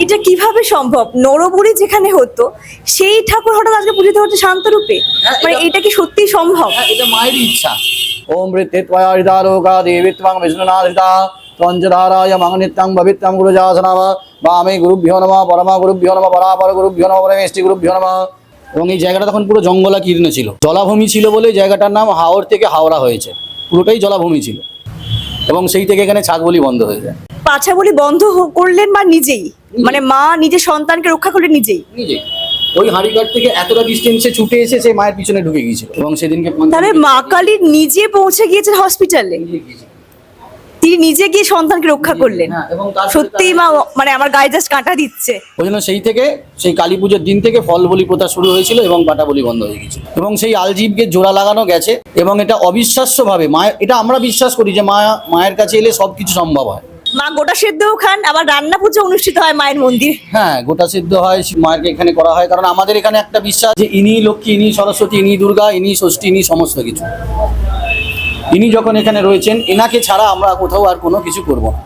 এটা কীভাবে সম্ভব? নরবুড়ি যেখানে হতো সেই ঠাকুর হঠাৎ আজকে পূজিত হচ্ছে শান্তরূপে হ্যাঁ, মানে এটা- কি সত্যি সম্ভব? হ্যাঁ, এটা মায়ের ইচ্ছা। ওম বৃত্তিত্বয়া হৃদা লোকা দেবী ত্বং বিষ্ণুনা হৃদা ত্বঞ্চধারায় মং নিত্যং ভবিত্যং গুরুজাসনাম। বামে গুরুভ্যো নম পরমা গুরুভ্যো নম পরাপর গুরুভ্যো নম পরমেষ্টি গুরুভ্যো নম। এবং এই জায়গাটা তখন পুরো জঙ্গলাকীর্ণ ছিল। জলাভূমি ছিল বলে জায়গাটার নাম হাওর থেকে হাওড়া হয়েছে। পুরোটাই জলাভূমি ছিল। এবং সেই থেকে এখানে ছাগবলি বন্ধ হয়ে যায়। পাছা বলি বন্ধ করলেন বা নিজেই? মানে মা নিজে সন্তানকে রক্ষা করলেন নিজেই? নিজেই। ওই হাঁড়িঘাট থেকে এতটা ডিস্টেন্সে ছুটে এসে সে মায়ের পিছনে ঢুকে গিয়েছিল। এবং সেদিনকে তাহলে মা কালী নিজে পৌঁছে গিয়েছেন হসপিটালে। তিনি নিজে গিয়ে সন্তানকে রক্ষা করলেন। হ্যাঁ, সত্যিই মা মানে আমার গায়ে জাস্ট কাঁটা দিচ্ছে। ওই জন্য সেই থেকে সেই কালী পুজোর দিন থেকে ফল বলি প্রথা শুরু হয়েছিল এবং পাটা বলি বন্ধ হয়ে গেছিল এবং সেই আলজিবকে জোড়া লাগানো গেছে এবং এটা অবিশ্বাস্যভাবে মায়ের এটা আমরা বিশ্বাস করি যে মা মায়ের কাছে এলে সব কিছু সম্ভব হয়। মা গোটা সেদ্ধও খান আবার রান্না পুজো অনুষ্ঠিত হয় মায়ের মন্দির। হ্যাঁ গোটা সিদ্ধ হয় মায়েরকে এখানে করা হয় কারণ আমাদের এখানে একটা বিশ্বাস যে ইনি লক্ষ্মী ইনি সরস্বতী ইনি দুর্গা ইনি ষষ্ঠী ইনি সমস্ত কিছু। ইনি যখন এখানে রয়েছেন এনাকে ছাড়া আমরা কোথাও আর কোনো কিছু করব না।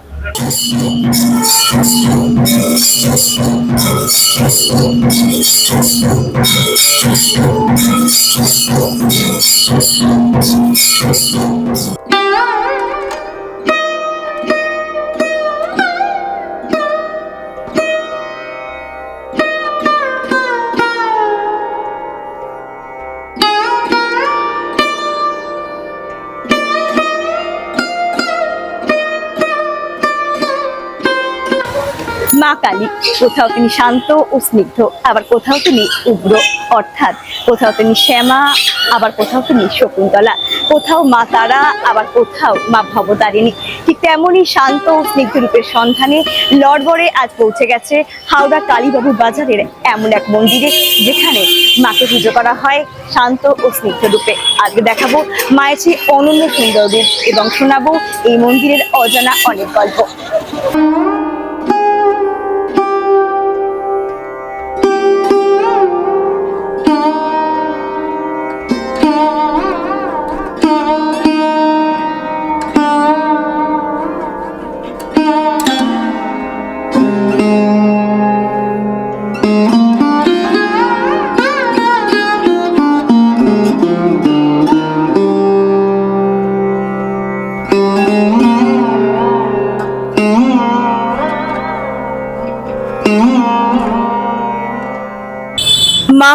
কালী কোথাও তিনি শান্ত ও স্নিগ্ধ, আবার কোথাও তিনি উগ্র, অর্থাৎ কোথাও তিনি শ্যামা, আবার কোথাও তিনি শকুন্তলা। কোথাও মা তারা, আবার কোথাও মা ভবতারিণী। ঠিক তেমনই শান্ত ও স্নিগ্ধ রূপের সন্ধানে লড়বড়ে আজ পৌঁছে গেছে হাওড়া কালীবাবু বাজারের এমন এক মন্দিরে, যেখানে মাকে পুজো করা হয় শান্ত ও স্নিগ্ধ রূপে। আজকে দেখাবো মায়ের সেই অনন্য সুন্দর রূপ এবং শোনাবো এই মন্দিরের অজানা অনেক গল্প।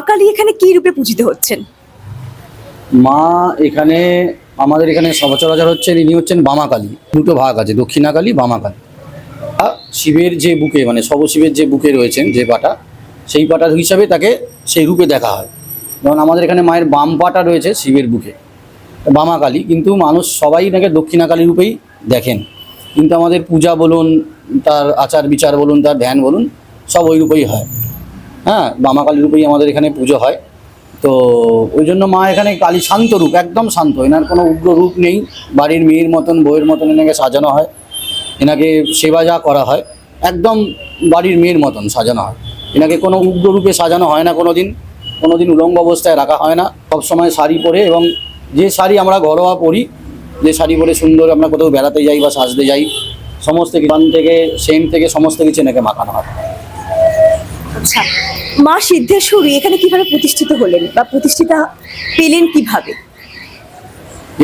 কালী এখানে কি রূপে পূজিত হচ্ছেন? মা এখানে, আমাদের এখানে সচরাচর হচ্ছেন, ইনি হচ্ছেন বামা কালী দুটো ভাগ আছে, দক্ষিণাকালী, বামাকালী। আর শিবের যে বুকে মানে শবশিবের যে বুকে রয়েছেন, যে পাটা, সেই পাটা হিসাবে তাকে সেই রূপে দেখা হয়। যেমন আমাদের এখানে মায়ের বাম পাটা রয়েছে শিবের বুকে বামা কালী কিন্তু মানুষ সবাই তাকে দক্ষিণাকালী রূপেই দেখেন। কিন্তু আমাদের পূজা বলুন, তার আচার বিচার বলুন, তার ধ্যান বলুন, সব ওই রূপেই হয়। হ্যাঁ বামাকালী রূপেই আমাদের এখানে পুজো হয়। তো ওই জন্য মা এখানে কালী শান্ত রূপ, একদম শান্ত। এনার কোনো উগ্র রূপ নেই। বাড়ির মেয়ের মতন বইয়ের মতন এনাকে সাজানো হয়। এনাকে সেবা যা করা হয়, একদম বাড়ির মেয়ের মতন সাজানো হয়। এনাকে কোনো উগ্র রূপে সাজানো হয় না কোনো দিন কোনো দিন উলঙ্গ অবস্থায় রাখা হয় না। সবসময় শাড়ি পরে এবং যে শাড়ি আমরা ঘরোয়া পরি, যে শাড়ি পরে সুন্দর আমরা কোথাও বেড়াতে যাই বা সাজতে যাই, সমস্ত কিছু থেকে সেম থেকে সমস্ত কিছু এনাকে মাখানো হয়। আচ্ছা মা সিদ্ধেশ্বরী, এখানে কীভাবে প্রতিষ্ঠিত হলেন বা প্রতিষ্ঠিতা পেলেন কীভাবে?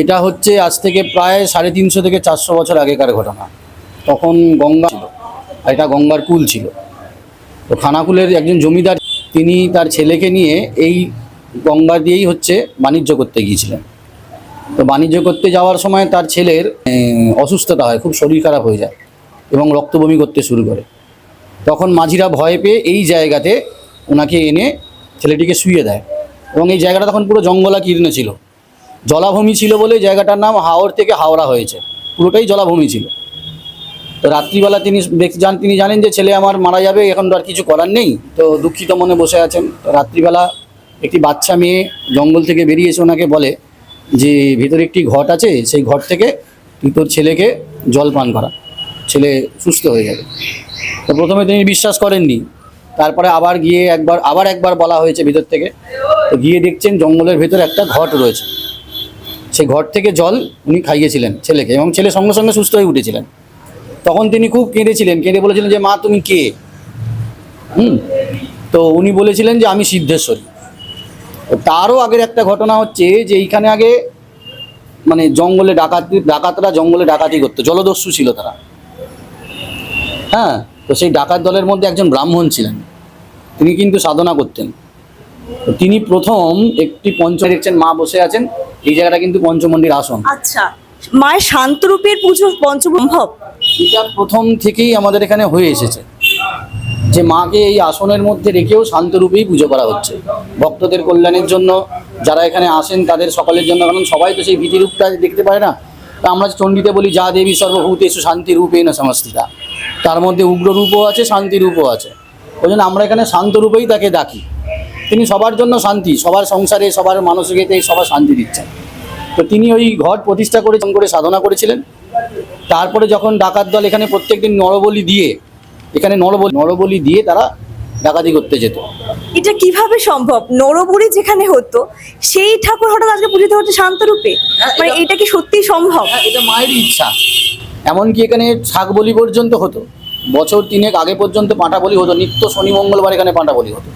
এটা হচ্ছে আজ থেকে প্রায় সাড়ে তিনশো থেকে চারশো বছর আগেকার ঘটনা। তখন গঙ্গা ছিল এটা গঙ্গার কুল ছিল। তো খানাকুলের একজন জমিদার, তিনি তার ছেলেকে নিয়ে এই গঙ্গা দিয়েই হচ্ছে বাণিজ্য করতে গিয়েছিলেন। তো বাণিজ্য করতে যাওয়ার সময় তার ছেলের অসুস্থতা হয়, খুব শরীর খারাপ হয়ে যায় এবং রক্তবমি করতে শুরু করে। তখন মাঝিরা ভয় পেয়ে এই জায়গাতে ওনাকে এনে ছেলেটিকে শুয়ে দেয় এবং এই জায়গাটা তখন পুরো জঙ্গলাকীর্ণ ছিল। জলাভূমি ছিল বলে জায়গাটার নাম হাওর থেকে হাওড়া হয়েছে। পুরোটাই জলাভূমি ছিল। তো রাত্রিবেলা তিনি জান তিনি জানেন যে ছেলে আমার মারা যাবে, এখন তো আর কিছু করার নেই। তো দুঃখিত মনে বসে আছেন। তো রাত্রিবেলা একটি বাচ্চা মেয়ে জঙ্গল থেকে বেরিয়েছে ওনাকে বলে যে, ভিতরে একটি ঘট আছে, সেই ঘট থেকে তুই তোর ছেলেকে জল পান করা। ছেলে সুস্থ হয়ে যাবে তো প্রথমে তিনি বিশ্বাস করেননি। তারপরে আবার গিয়ে একবার, আবার একবার বলা হয়েছে ভিতর থেকে। তো গিয়ে দেখছেন জঙ্গলের ভেতরে একটা ঘট রয়েছে। সেই ঘর থেকে জল উনি খাইয়েছিলেন ছেলেকে এবং ছেলে সঙ্গে সঙ্গে সুস্থ হয়ে উঠেছিলেন। তখন তিনি খুব কেঁদেছিলেন। কেঁদে বলেছিলেন যে, মা, তুমি কে? হুম? তো উনি বলেছিলেন যে, আমি সিদ্ধেশ্বরী। তারও আগের একটা ঘটনা হচ্ছে যে, এইখানে আগে মানে জঙ্গলে ডাকাতি, ডাকাতরা জঙ্গলে ডাকাতি করতো। জলদস্যু ছিল তারা। হ্যাঁ তো সেই ডাকাত দলের মধ্যে একজন ব্রাহ্মণ ছিলেন। তিনি কিন্তু সাধনা করতেন। তিনি প্রথম একটি পঞ্চ দেখছেন মা বসে আছেন। এই জায়গাটা কিন্তু পঞ্চমন্ডির আসন। আচ্ছা মায়ের শান্তরূপের পুজো পঞ্চসম্ভব এটা প্রথম থেকেই আমাদের এখানে হয়ে এসেছে। যে মাকে এই আসনের মধ্যে রেখেও শান্তরূপেই পুজো করা হচ্ছে। ভক্তদের কল্যাণের জন্য যারা এখানে আসেন তাদের সকলের জন্য। কারণ সবাই তো সেই ভীতিরূপটা দেখতে পায় না। আমরা চণ্ডীতে বলি, যা দেবী সর্বভূতেষু শান্তি রূপে না সমস্তিতা তার মধ্যে উগ্র রূপও আছে, শান্তি রূপও আছে। ওই জন্য আমরা এখানে শান্ত রূপেই তাকে ডাকি। তিনি সবার জন্য শান্তি, সবার সংসারে, সবার মানসিকতায় সবার শান্তি দিচ্ছেন। তো তিনি ওই ঘট প্রতিষ্ঠা করে করে সাধনা করেছিলেন। তারপরে যখন ডাকাত দল এখানে প্রত্যেকদিন নরবলি দিয়ে, এখানে নরবলি নরবলি দিয়ে তারা ডাকাতি করতে যেত। এটা কীভাবে সম্ভব? নরবলি যেখানে হতো সেই ঠাকুর হঠাৎ আজকে পূজিত হচ্ছে শান্তরূপে হ্যাঁ, মানে এটা- কি সত্যি সম্ভব? হ্যাঁ এটা মায়েরই ইচ্ছা। এমনকি এখানে শাক বলি পর্যন্ত হতো। বছর তিনেক আগে পর্যন্ত পাঁটা বলি হতো। নিত্য শনি মঙ্গলবার এখানে পাঁটা বলি হতো।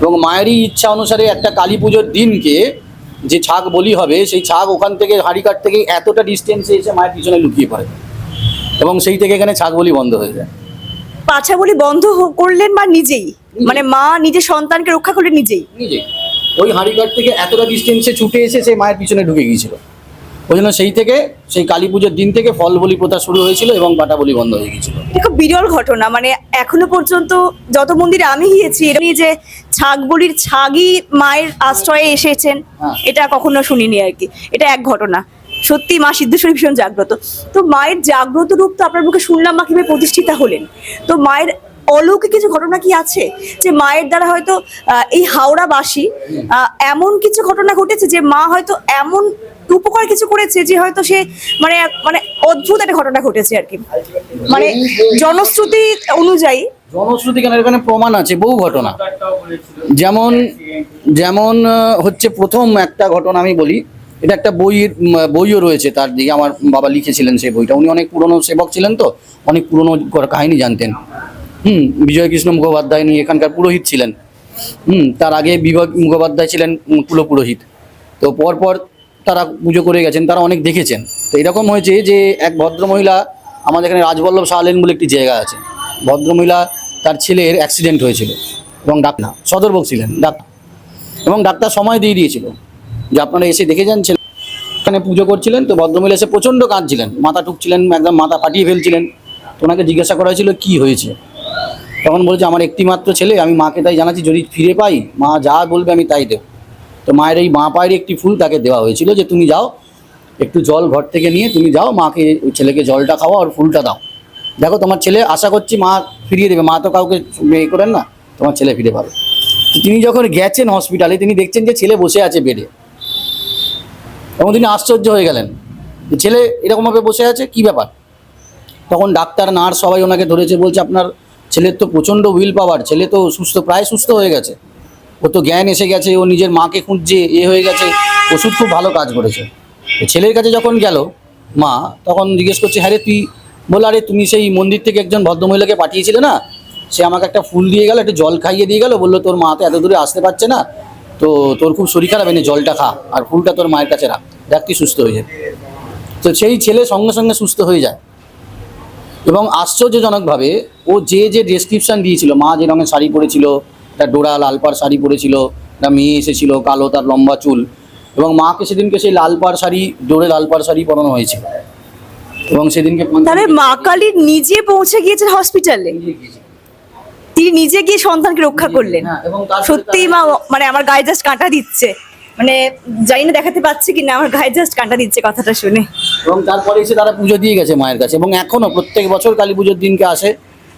এবং মায়েরই ইচ্ছা অনুসারে একটা কালী পুজোর দিনকে যে ছাগ বলি হবে সেই ছাগ ওখান থেকে হাড়িকাট থেকে এতটা ডিস্টেন্সে এসে মায়ের পিছনে লুকিয়ে পড়ে। এবং সেই থেকে এখানে ছাগ বলি বন্ধ হয়ে যায়। পাছা বলি বন্ধ করলেন বা নিজেই? মানে মা নিজের সন্তানকে রক্ষা করলেন নিজেই? নিজেই। ওই হাঁড়িঘাট থেকে এতটা ডিস্টেন্সে ছুটে এসে সেই মায়ের পিছনে ঢুকে গিয়েছিল। ওই জন্য সেই থেকে সেই কালী পুজোর দিন থেকে ফল বলি প্রথা শুরু হয়েছিল এবং পাটা বলি বন্ধ হয়ে গিয়েছিল। এটা খুব বিরল ঘটনা। মানে এখনও পর্যন্ত যত মন্দিরে আমি গিয়েছি এটা যে ছাগ বলির ছাগই মায়ের আশ্রয়ে এসেছেন হ্যাঁ। এটা কখনো শুনিনি আর কি। এটা এক ঘটনা। সত্যি মা সিদ্ধেশ্বরী ভীষণ জাগ্রত। তো মায়ের জাগ্রত রূপ তো আপনার মুখে শুনলাম মা কীভাবে প্রতিষ্ঠিতা হলেন। তো মায়ের অলৌকিক কিছু ঘটনা কি আছে? যে মায়ের দ্বারা হয়তো এই হাওড়াবাসী এমন কিছু ঘটনা ঘটেছে যে মা হয়তো এমন উপকার কিছু করেছে যে হয়তো সে মানে মানে অদ্ভুত একটা ঘটনা ঘটেছে আর কি। মানে জনশ্রুতি অনুযায়ী। জনশ্রুতি কেন? এখানে প্রমাণ আছে, বহু ঘটনা। যেমন যেমন হচ্ছে প্রথম একটা ঘটনা আমি বলি। এটা একটা বই বইও রয়েছে তার দিকে, আমার বাবা লিখেছিলেন সেই বইটা। উনি অনেক পুরনো সেবক ছিলেন তো, অনেক পুরনো কাহিনী জানতেন। হুম বিজয় কৃষ্ণ মুখোপাধ্যায় নিয়ে এখানকার পুরোহিত ছিলেন। হুম, তার আগে বিবেক মুখোপাধ্যায় ছিলেন কুলো পুরোহিত। তো পরপর তারা পুজো করে গেছেন, তারা অনেক দেখেছেন। তো এরকম হয়েছে যে এক ভদ্রমহিলা, আমাদের এখানে রাজবল্লভ শাহলেন বলে একটি জায়গা আছে। ভদ্রমহিলা তার ছেলের অ্যাক্সিডেন্ট হয়েছিল এবং ডাক্তার সদর্ভোগ ছিলেন ডাক্তার এবং ডাক্তার সময় দিয়ে দিয়েছিল। যে আপনারা এসে দেখে যান ছেলে পুজো করছিলেন, তো ভদ্রমহিলা এসে প্রচণ্ড কাঁদছিলেন। মাথা ঠুকছিলেন, একদম মাথা ফাটিয়ে ফেলছিলেন। তো ওনাকে জিজ্ঞাসা করা হয়েছিল, কী হয়েছে? তখন বলেছে, আমার একটি মাত্র ছেলে, আমি মাকে তাই জানাচ্ছি, যদি ফিরে পাই, মা যা বলবে আমি তাই দেব। তো মায়ের এই মা পায়ের একটি ফুল তাকে দেওয়া হয়েছিল যে, তুমি যাও, একটু জল ঘর থেকে নিয়ে তুমি যাও, মাকে, ওই ছেলেকে জলটা খাওয়া আর ফুলটা দাও। দেখো, তোমার ছেলে আশা করছি মা ফিরিয়ে দেবে, মা তো কাউকে এ করেন না, তোমার ছেলে ফিরে পাবে। তিনি যখন গেছেন হসপিটালে তিনি দেখছেন যে ছেলে বসে আছে বেডে এবং তিনি আশ্চর্য হয়ে গেলেন। ছেলে এরকমভাবে বসে আছে, কি ব্যাপার? তখন ডাক্তার, নার্স সবাই ওনাকে ধরেছে, বলছে আপনার ছেলের তো প্রচণ্ড উইল পাওয়ার ছেলে তো সুস্থ, প্রায় সুস্থ হয়ে গেছে। ও তো জ্ঞান এসে গেছে, ও নিজের মাকে খুঁজছে, এ হয়ে গেছে, ওষুধ খুব ভালো কাজ করেছে। ছেলের কাছে যখন গেল মা, তখন জিজ্ঞেস করছে হ্যাঁ রে, তুই বলে, আরে, তুমি সেই মন্দির থেকে একজন ভদ্রমহিলাকে পাঠিয়েছিলে না? সে আমাকে একটা ফুল দিয়ে গেল, একটু জল খাইয়ে দিয়ে গেল, বলল তোর মা তো এত দূরে আসতে পারছে না। তো তোর খুব শরীর খারাপ এনে জলটা খা আর ফুলটা তোর মায়ের কাছে রাখ দেখ তুই সুস্থ হয়ে যাবে। তো সেই ছেলে সঙ্গে সঙ্গে সুস্থ হয়ে যায়। এবং আশ্চর্যজনকভাবে ও যে যে ডেসক্রিপশন দিয়েছিল মা যে রঙের শাড়ি পরেছিল তার ডোরা লালপাড় শাড়ি পরেছিল একটা মেয়ে এসেছিল কালো তার লম্বা চুল এবং মাকে সেদিনকে সেই লালপাড় শাড়ি ডোরে লালপাড় শাড়ি পরানো হয়েছিল এবং সেদিনকে মা কালী নিজে পৌঁছে গিয়েছেন হসপিটালে তিনি নিজে গিয়ে সন্তানকে রক্ষা করলেন। হ্যাঁ, সত্যি মা মানে আমার গায়ে জাস্ট কাঁটা দিচ্ছে। মানে জানি না দেখাতে পাচ্ছি কিনা আমার গায়ে জাস্ট কাঁটা দিচ্ছে কথাটা শুনে। এবং তারপরে এসে তারা পুজো দিয়ে গেছে মায়ের কাছে। এবং এখনও প্রত্যেক বছর কালী পুজোর দিনকে আসে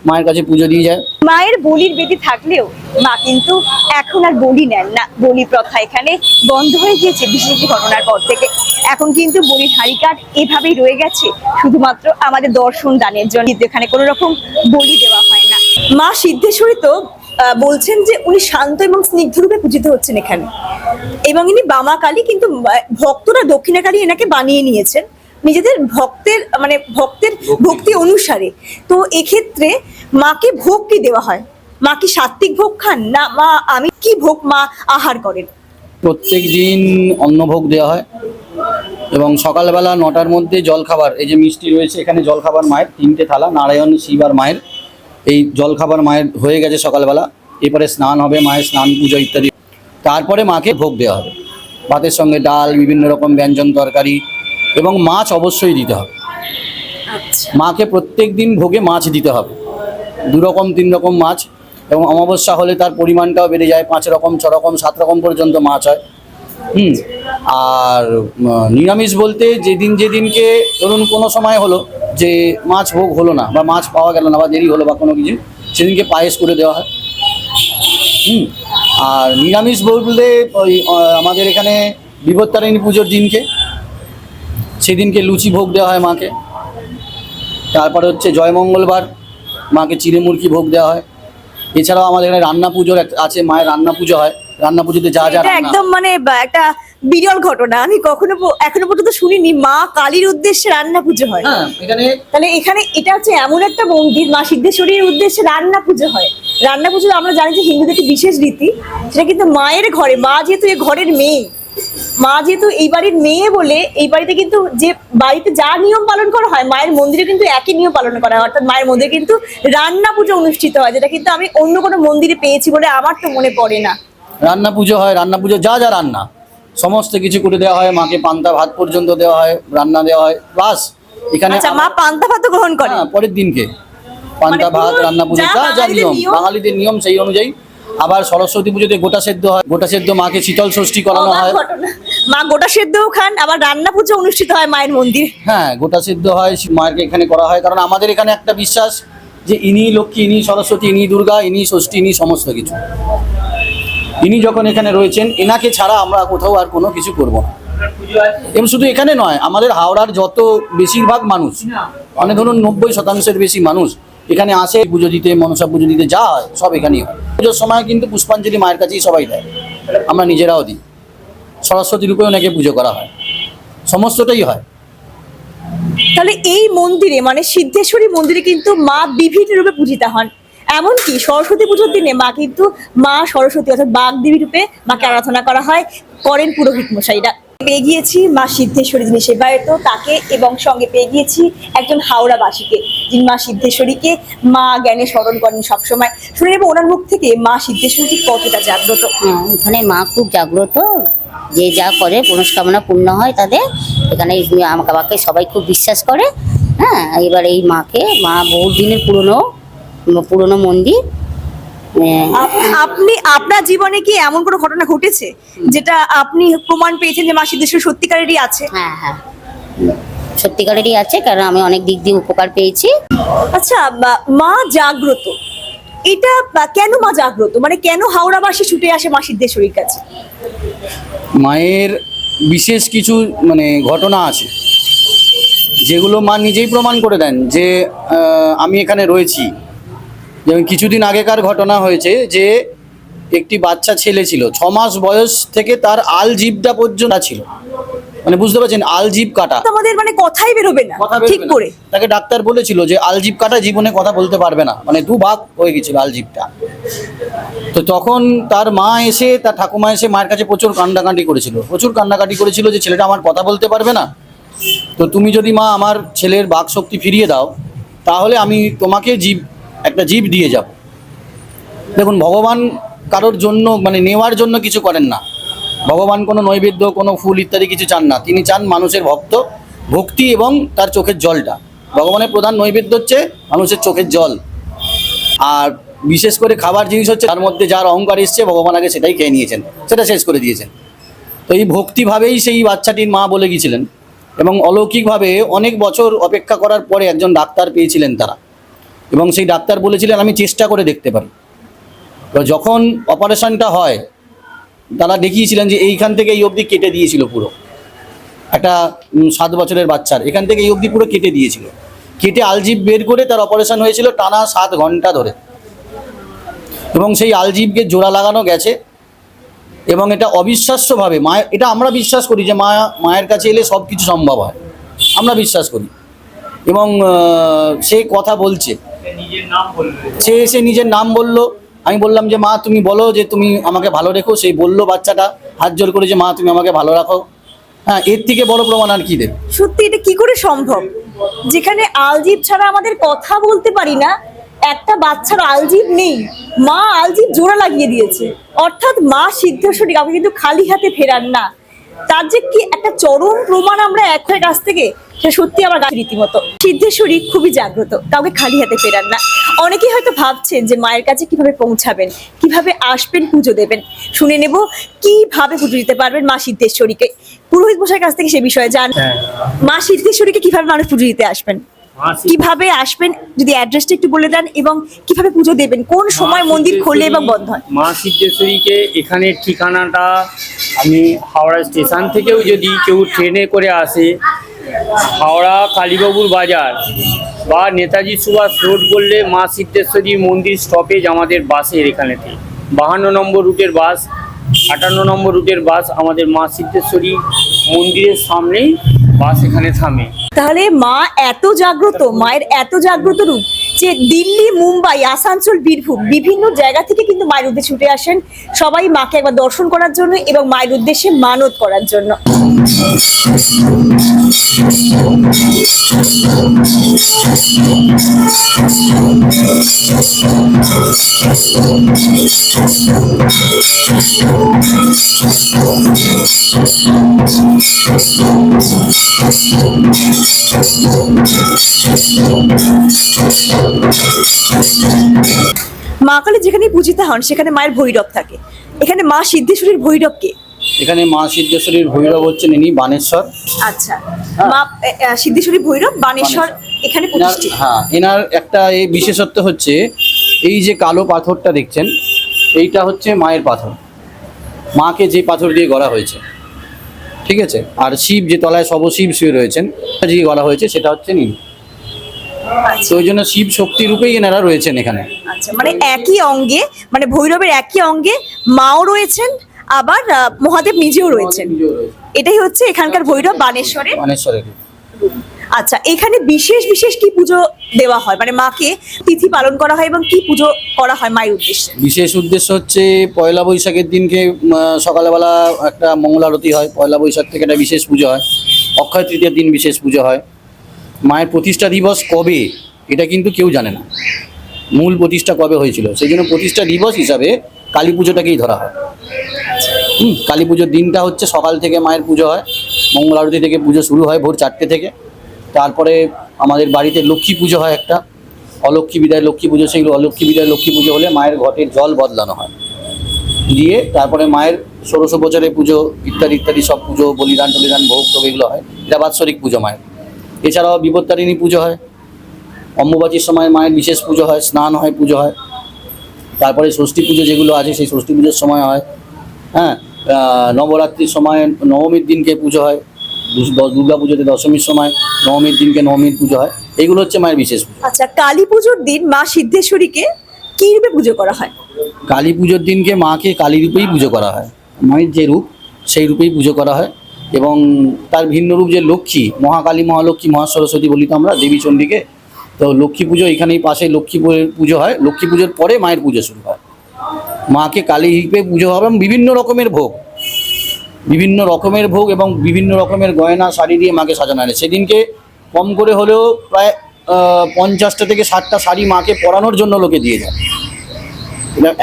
মায়ের কাছে পুজো দিয়ে যায়। মায়ের বলির বেদি থাকলেও মা কিন্তু এখন আর বলি নেন না। বলি প্রথা এখানে বন্ধ হয়ে গিয়েছে বিশেষ ঘটনার পর থেকে। এখন কিন্তু বলির হাড়ি কাঠ এভাবেই রয়ে গেছে। শুধুমাত্র আমাদের দর্শন দানের জন্য। এখানে কোনো রকম বলি দেওয়া হয় মা সিদ্ধেশ্বরী তো আহ, বলছেন যে উনি শান্ত এবং স্নিগ্ধ রূপে পূজিত হচ্ছেন এখানে। এবং ইনি বামা কালী কিন্তু ভক্তরা দক্ষিণা কালী এনাকে বানিয়ে নিয়েছেন। নিজেদের ভক্তের মানে ভক্তের ভক্তি। অনুসারে। তো এক্ষেত্রে মাকে ভোগ কি দেওয়া হয়? মা কি সাত্বিক ভোগ খান? না মা আমি কি ভোগ মা আহার করেন? প্রত্যেক দিন অন্নভোগ দেওয়া হয়। এবং সকালবেলা নটার মধ্যে জলখাবার এই যে মিষ্টি রয়েছে এখানে জলখাবার মায়ের তিনটে থালা নারায়ণ শিব আর মায়ের। এই জলখাবার মায়ের হয়ে গেছে সকালবেলা। এরপরে স্নান হবে মায়ের স্নান পুজো ইত্যাদি। তারপরে মাকে ভোগ দেওয়া হবে। ভাতের সঙ্গে ডাল বিভিন্ন রকম ব্যঞ্জন তরকারি এবং মাছ অবশ্যই দিতে হবে। আচ্ছা। মাকে প্রত্যেক দিন ভোগে মাছ দিতে হবে। দু রকম তিন রকম মাছ এবং অমাবস্যা হলে তার পরিমাণটাও বেড়ে যায়। পাঁচ রকম ছ রকম সাত রকম পর্যন্ত মাছ হয়। হুম। আর নিরামিষ বলতে যেদিন যেদিনকে ধরুন কোনো সময় হলো যে মাছ ভোগ হলো না বা মাছ পাওয়া গেল না বা দেরি হলো বা কোনো কিছু, সেদিনকে পায়েস করে দেওয়া হয়। হুম। আর নিরামিষ বলতে ওই আমাদের এখানে বিপত্তারিণী পুজোর দিনকে, সেদিনকে লুচি ভোগ দেওয়া হয় মাকে। তারপরে হচ্ছে জয়মঙ্গলবার মাকে চিড়ে মুরগি ভোগ দেওয়া হয়। এছাড়াও আমাদের এখানে রান্না পুজোর আছে, মায়ের রান্না পুজো হয়। রান্না পুজোতে যা যা একদম মানে একটা বিরল ঘটনা। আমি কখনো এখনও পর্যন্ত শুনিনি মা কালীর উদ্দেশ্যে রান্না পুজো হয়। হ্যাঁ এখানে তাহলে এখানে এটা হচ্ছে এমন একটা মন্দির মা সিদ্ধেশ্বরীর উদ্দেশ্যে রান্না পুজো হয়। রান্না পুজো আমরা জানি যে হিন্দুদের একটি বিশেষ রীতি সেটা কিন্তু মায়ের ঘরে মা যেহেতু এই ঘরের মেয়ে মা যেহেতু এই বাড়ির মেয়ে বলে এই বাড়িতে কিন্তু যে বাড়িতে যা নিয়ম পালন করা হয় মায়ের মন্দিরে কিন্তু একই নিয়ম পালন করা হয়। অর্থাৎ মায়ের মন্দিরে কিন্তু রান্না পুজো অনুষ্ঠিত হয় যেটা কিন্তু আমি অন্য কোনো মন্দিরে পেয়েছি বলে আমার তো মনে পড়ে না। রান্না পুজো হয় রান্না পুজো যা যা রান্না। সমস্ত কিছু করে দেওয়া হয় মাকে পান্তা ভাত পর্যন্ত দেওয়া হয় রান্না দেওয়া হয় বাস। এখানে আচ্ছা মা পান্তা ভাত গ্রহণ করে? হ্যাঁ, পরের দিনকে। পান্তা মানে ভাত রান্না পুজো যা যা নিয়ম। বাঙালিদের নিয়ম সেই অনুযায়ী। আবার সরস্বতী পুজোতে গোটা সেদ্ধ হয় গোটা সেদ্ধ মাকে শীতল ষষ্ঠী করানো হয়। মা গোটা সেদ্ধও খান আবার রান্না পুজো অনুষ্ঠিত হয় মায়ের মন্দিরে। হ্যাঁ গোটা সেদ্ধ হয় মায়েরকে এখানে করা হয়। কারণ আমাদের এখানে একটা বিশ্বাস যে ইনি লক্ষ্মী ইনি সরস্বতী ইনি দুর্গা ইনি ষষ্ঠী ইনি সমস্ত কিছু। ইনি যখন এখানে রয়েছেন, এনাকে ছাড়া আমরা কোথাও আর কোনো কিছু করব না। এবং শুধু এখানে নয়, আমাদের হাওড়ার যত বেশিরভাগ মানুষ মানে ধরুন নব্বই শতাংশের বেশি মানুষ এখানে আসে, পুজো দিতে, মনসা পুজো দিতে যা হয়, সব এখানেই হয়। পুজোর সময় কিন্তু পুষ্পাঞ্জলি মায়ের কাছেই সবাই দেয়। আমরা নিজেরাও দিই। সরস্বতী রূপে ওনাকে পুজো করা হয়। সমস্তটাই হয়। তাহলে এই মন্দিরে মানে সিদ্ধেশ্বরী মন্দিরে কিন্তু মা বিভিন্ন রূপে পূজিতা হন। এমনকি সরস্বতী পুজোর দিনে মা কিন্তু মা সরস্বতী অর্থাৎ বাগদেবী রূপে মাকে আরাধনা করা হয় করেন পুরোহিত মশাইরা পেয়ে গিয়েছি মা সিদ্ধেশ্বরী যিনি সেবায়ত তাকে এবং সঙ্গে পেয়ে গিয়েছি একজন হাওড়াবাসীকে যিনি মা সিদ্ধেশ্বরীকে মা জ্ঞানে স্মরণ করেন সবসময়। শুনে নেব ওনার মুখ থেকে মা সিদ্ধেশ্বরী কতটা জাগ্রত। হ্যাঁ, এখানে মা খুব জাগ্রত যে যা করে মনস্কামনা পূর্ণ হয় তাদের। এখানে আমাকে সবাই খুব বিশ্বাস করে। হ্যাঁ এবার এই মাকে মা বহু দিনের পুরনো পুরনো মন্দির। আপ- আপনি আপনার জীবনে কি এমন কোনো ঘটনা ঘটেছে? যেটা আপনি প্রমাণ পেয়েছেন যে মা সিদ্ধেশ্বরী সত্যিকারেরই আছে? হ্যাঁ হ্যাঁ। সত্যিকারেরই আছে কারণ আমি অনেক দিক দিয়ে উপকার পেয়েছি। আচ্ছা বা- মা জাগ্রত। এটা কেন মা জাগ্রত? মানে কেন হাওড়াবাসী ছুটে আসে মা সিদ্ধেশ্বরীর কাছে? মায়ের বিশেষ কিছু মানে ঘটনা আছে। যেগুলো মা নিজেই প্রমাণ করে দেন যে আমি এখানে রয়েছি। যেমন কিছুদিন আগেকার ঘটনা হয়েছে যে একটি বাচ্চা ছেলে ছিল ছ মাস বয়স থেকে তার আল জিভটা পর্যন্ত ছিল। মানে বুঝতে পারছেন আল জিভ কাটা। তোমাদের মানে কথাই বেরোবে না ঠিক করে। তাকে ডাক্তার বলেছিল যে আল আলজিভ কাটা জীবনে কথা বলতে পারবে না। মানে দু ভাগ হয়ে গেছিল আলজিভটা তো তখন তার মা এসে তার ঠাকুমা এসে মায়ের কাছে প্রচুর কান্নাকাটি করেছিল। প্রচুর কান্নাকাটি করেছিল যে ছেলেটা আমার কথা বলতে পারবে না। তো তুমি যদি মা আমার ছেলের বাক শক্তি ফিরিয়ে দাও তাহলে আমি তোমাকে জীব একটা জীব দিয়ে যাব। দেখুন, ভগবান কারোর জন্য মানে নেওয়ার জন্য কিছু করেন না। ভগবান কোনো নৈবেদ্য, কোনো ফুল ইত্যাদি কিছু চান না। তিনি চান মানুষের ভক্ত, ভক্তি এবং তার চোখের জলটা। ভগবানের প্রধান নৈবেদ্য হচ্ছে মানুষের চোখের জল। আর বিশেষ করে খাবার জিনিস হচ্ছে, তার মধ্যে যার অহংকার এসছে, ভগবান আগে সেটাই খেয়ে নিয়েছেন। সেটা শেষ করে দিয়েছেন। তো এই ভক্তিভাবেই সেই বাচ্চাটির মা বলে গিয়েছিলেন। এবং অলৌকিকভাবে অনেক বছর অপেক্ষা করার পরে একজন ডাক্তার পেয়েছিলেন তারা। এবং সেই ডাক্তার বলেছিলেন, আমি চেষ্টা করে দেখতে পারি। তো যখন অপারেশনটা হয়, তারা দেখিয়েছিলেন যে এইখান থেকে এই অবধি কেটে দিয়েছিল পুরো। একটা সাত বছরের বাচ্চার। এখান থেকে এই অবধি পুরো কেটে দিয়েছিল। কেটে আলজিভ বের করে তার অপারেশন হয়েছিল টানা সাত ঘণ্টা ধরে। এবং সেই আলজিবকে জোড়া লাগানো গেছে। এবং এটা অবিশ্বাস্যভাবে, মায়ের, এটা আমরা বিশ্বাস করি যে মা, মায়ের কাছে এলে সব কিছু সম্ভব হয়। আমরা বিশ্বাস করি। এবং সে কথা বলছে। সে এসে নিজের নাম বলল। আমি বললাম যে মা তুমি বলো যে তুমি আমাকে ভালো রেখো। সেই বলল বাচ্চাটা হাত জোর করে যে মা তুমি আমাকে ভালো রাখো। হ্যাঁ এর থেকে বড় প্রমাণ আর কি দেবে? সত্যি এটা কি করে সম্ভব? যেখানে আলজিব ছাড়া আমাদের কথা বলতে পারি না একটা বাচ্চার আলজিব নেই। মা আলজিব জোড়া লাগিয়ে দিয়েছে। অর্থাৎ মা সিদ্ধেশ্বরী কাউকে কিন্তু খালি হাতে ফেরান না। তার যে কি একটা চরম প্রমাণ আমরা এক হয়ে কাছ থেকে সে সত্যি আমার গাছ রীতিমতো। সিদ্ধেশ্বরী খুবই জাগ্রত কাউকে খালি হাতে ফেরান না। অনেকেই হয়তো ভাবছেন যে মায়ের কাছে কীভাবে পৌঁছাবেন কীভাবে আসবেন পুজো দেবেন। শুনে নেব কীভাবে পুজো দিতে পারবেন মা সিদ্ধেশ্বরীকে। পুরোহিত মশাইয়ের কাছ থেকে সে বিষয়ে জান হ্যাঁ। মা সিদ্ধেশ্বরীকে কীভাবে মানুষ পুজো দিতে আসবেন? কীভাবে আসবেন? যদি অ্যাড্রেসটা একটু বলে দেন এবং কীভাবে পুজো দেবেন? কোন সময় মন্দির খোলে এবং বন্ধ হয়? মা সিদ্ধেশ্বরীকে এখানের ঠিকানাটা আমি হাওড়া স্টেশন থেকেও যদি কেউ ট্রেনে করে আসে হাওড়া কালীবাবুর বাজার বা নেতাজি সুভাষ রোড বললে মা সিদ্ধেশ্বরী মন্দির স্টপেজ আমাদের বাসের এখানেতে বাহান্ন নম্বর রুটের বাস আটান্ন নম্বর রুটের বাস আমাদের মা সিদ্ধেশ্বরী মন্দিরের সামনেই বাস এখানে থামে। তাহলে মা এত জাগ্রত, মায়ের এত জাগ্রত রূপ যে দিল্লি, মুম্বাই, আসানসোল, বীরভূম বিভিন্ন জায়গা থেকে কিন্তু মায়ের উদ্দেশ্যে ছুটে আসেন সবাই মাকে একবার দর্শন করার জন্য এবং মায়ের উদ্দেশ্যে মানত করার জন্য। মা কালী যেখানে পূজিতা হন সেখানে মায়ের ভৈরব থাকে। এখানে মা সিদ্ধেশ্বরীর ভৈরব কে? এখানে মা সিদ্ধেশ্বরীর ভৈরব হচ্ছেন ইনি বানেশ্বর। আচ্ছা। মা সিদ্ধেশ্বরী ভৈরব বানেশ্বর এখানে প্রতিষ্ঠিত। হ্যাঁ এনার একটা এই বিশেষত্ব হচ্ছে এই যে কালো পাথরটা দেখছেন এইটা হচ্ছে মায়ের পাথর। মাকে যে পাথর দিয়ে গড়া হয়েছে। ঠিক আছে? আর শিব যে তলায় সব শিব শুয়ে রয়েছেন যে গড়া হয়েছে সেটা হচ্ছে নীল তো ওই জন্য শিব শক্তি রূপেই এনারা রয়েছেন এখানে। আচ্ছা মানে একই অঙ্গে মানে ভৈরবের একই অঙ্গে মাও রয়েছেন আবার মহাদেব নিজেও রয়েছেন। এটাই হচ্ছে এখানকার ভৈরব বানেশ্বরের মানেশ্বরের আচ্ছা এখানে বিশেষ বিশেষ কি পুজো দেওয়া হয়? মানে মাকে তিথি পালন করা হয় এবং কি পুজো করা হয় মায়ের উদ্দেশ্যে? বিশেষ উদ্দেশ্য হচ্ছে পয়লা বৈশাখের দিনকে সকালবেলা একটা মঙ্গল আরতি হয়। পয়লা বৈশাখ থেকে একটা বিশেষ পুজো হয়। অক্ষয় তৃতীয়ার দিন বিশেষ পুজো হয়। মায়ের প্রতিষ্ঠা দিবস কবে, এটা কিন্তু কেউ জানে না। মূল প্রতিষ্ঠা কবে হয়েছিল, সেই জন্য প্রতিষ্ঠা দিবস হিসাবে কালী পুজোটাকেই ধরা হয়। হুম, কালী পুজোর দিনটা হচ্ছে সকাল থেকে মায়ের পুজো হয়, মঙ্গল আরতি থেকে পুজো শুরু হয় ভোর চারটে থেকে। তারপরে আমাদের বাড়িতে লক্ষ্মী পুজো হয় একটা, অলক্ষ্মী বিদায় লক্ষ্মী পুজো সেগুলো অলক্ষ্মী বিদায় লক্ষ্মী পুজো হলে মায়ের ঘটের জল বদলানো হয়। দিয়ে তারপরে মায়ের ষোড়শ বছরে পুজো ইত্যাদি ইত্যাদি সব পুজো, বলিদান টলিদান, ভোগ টোগ এগুলো হয়। এটা বাৎসরিক পুজো মায়ের। এছাড়াও বিপত্তারিণী পুজো হয় অম্বুবাচীর সময় মায়ের বিশেষ পুজো হয় স্নান হয় পুজো হয়। তারপরে ষষ্ঠী পুজো যেগুলো আছে সেই ষষ্ঠী পুজোর সময় হয়। হ্যাঁ নবরাত্রির সময় নবমীর দিনকে পুজো হয়। দুর্গা পুজোতে দশমীর সময় নবমীর দিনকে নবমীর পুজো হয়। এইগুলো হচ্ছে মায়ের বিশেষ পুজো। আচ্ছা কালী পুজোর দিন মা সিদ্ধেশ্বরীকে কি রূপে পুজো করা হয়? কালী পুজোর দিনকে মাকে কালী রূপেই পুজো করা হয়। মায়ের যে রূপ সেই রূপেই পুজো করা হয়। এবং তার ভিন্ন রূপ যে লক্ষ্মী, মহাকালী মহালক্ষ্মী, মহাসরস্বতী বলি তো আমরা, দেবী চণ্ডীকে। তো লক্ষ্মী পুজো এখানেই পাশে, লক্ষ্মী পুজো হয়। লক্ষ্মী পুজোর পরে মায়ের পুজো শুরু হয়। মাকে কালী রূপে পুজো হবে এবং বিভিন্ন রকমের ভোগ। বিভিন্ন রকমের ভোগ এবং বিভিন্ন রকমের গয়না, শাড়ি দিয়ে মাকে সাজানো হয়। সেদিনকে কম করে হলেও প্রায় পঞ্চাশটা থেকে ষাটটা শাড়ি মাকে পরানোর জন্য লোকে দিয়ে যায়।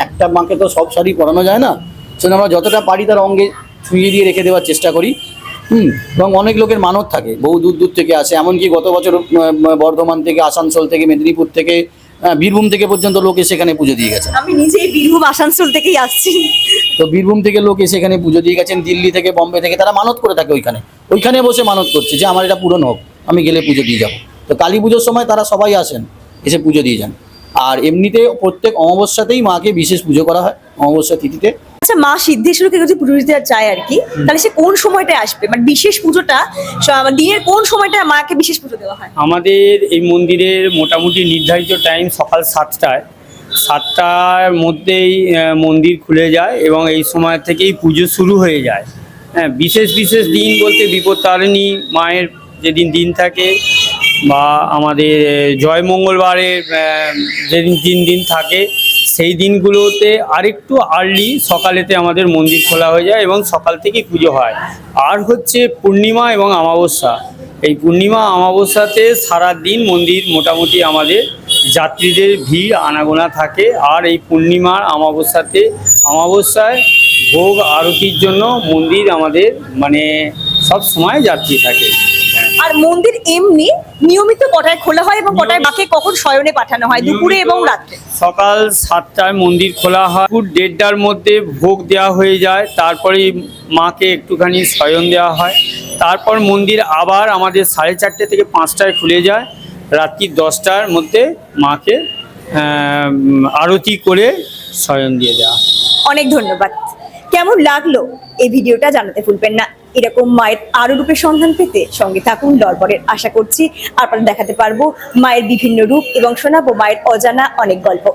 একটা মাকে তো সব শাড়ি পরানো যায় না। সেজন্য আমরা যতটা পারি তার অঙ্গে ছুঁয়ে দিয়ে রেখে দেওয়ার চেষ্টা করি। হুম এবং অনেক লোকের মানত থাকে। বহু দূর দূর থেকে আসে। এমনকি গত বছর বর্ধমান থেকে আসানসোল থেকে মেদিনীপুর থেকে বীরভূম থেকে পর্যন্ত লোক এসে এখানে পুজো দিয়ে গেছে আমি নিজেই বীরভূম আসানসোল থেকেই আসছি। তো বীরভূম থেকে লোক এসে এখানে পুজো দিয়ে গেছেন। দিল্লি থেকে বম্বে থেকে তারা মানত করে থাকে ওইখানে। ওইখানে বসে মানত করছে যে আমার এটা পূরণ হোক। আমি গেলে পুজো দিয়ে যাব। তো কালী পুজোর সময় তারা সবাই আসেন এসে পুজো দিয়ে যান। আর এমনিতে প্রত্যেক অমাবস্যাতেই মাকে বিশেষ পুজো করা হয়। অমাবস্যা তিথিতে আচ্ছা মা সিদ্ধেশ্বরীকে যদি দিতে চায় আর কি, তাহলে সে কোন সময়টায় আসবে? মানে বিশেষ পুজোটা দিনের কোন সময়টা মাকে বিশেষ পুজো দেওয়া হয়? আমাদের এই মন্দিরের মোটামুটি নির্ধারিত টাইম সকাল সাতটায়। সাতটার মধ্যেই মন্দির খুলে যায় এবং এই সময় থেকেই পুজো শুরু হয়ে যায়। হ্যাঁ বিশেষ বিশেষ দিন বলতে বিপত্তারিণী মায়ের যেদিন দিন থাকে বা আমাদের জয় মঙ্গলবারের যেদিন তিন দিন থাকে সেই দিনগুলোতে আরেকটু আর্লি সকালেতে আমাদের মন্দির খোলা হয়ে যায় এবং সকাল থেকে পুজো হয়। আর হচ্ছে পূর্ণিমা এবং অমাবস্যা। এই পূর্ণিমা, অমাবস্যাতে সারা দিন মন্দির মোটামুটি আমাদের যাত্রীদের ভিড়, আনাগোনা থাকে। আর এই পূর্ণিমার, অমাবস্যাতে, অমাবস্যায় ভোগ, আরতির জন্য মন্দির আমাদের মানে সব সময় যাত্রী থাকে। আর মন্দির এমনি নিয়মিত কটায় খোলা হয় এবং কটায় মাকে কখন শয়নে পাঠানো হয়? দুপুরে এবং রাত্রে? সকাল সাতটায় মন্দির খোলা হয়। দুপুর দেড়টার মধ্যে ভোগ দেওয়া হয়ে যায়। তারপরে মাকে একটুখানি শয়ন দেওয়া হয়। তারপর মন্দির আবার আমাদের সাড়ে চারটে থেকে পাঁচটায় খুলে যায়। রাত্রি দশটার মধ্যে মাকে আরতি করে শয়ন দিয়ে দেওয়া হয়। অনেক ধন্যবাদ। কেমন লাগল এই ভিডিওটা জানাতে ভুলবেন না। এরকম মায়ের আরও রূপের সন্ধান পেতে সঙ্গে থাকুন, দরবারের আশা করছি আপনারা দেখাতে পারব মায়ের বিভিন্ন রূপ এবং শোনাবো মায়ের অজানা অনেক গল্প।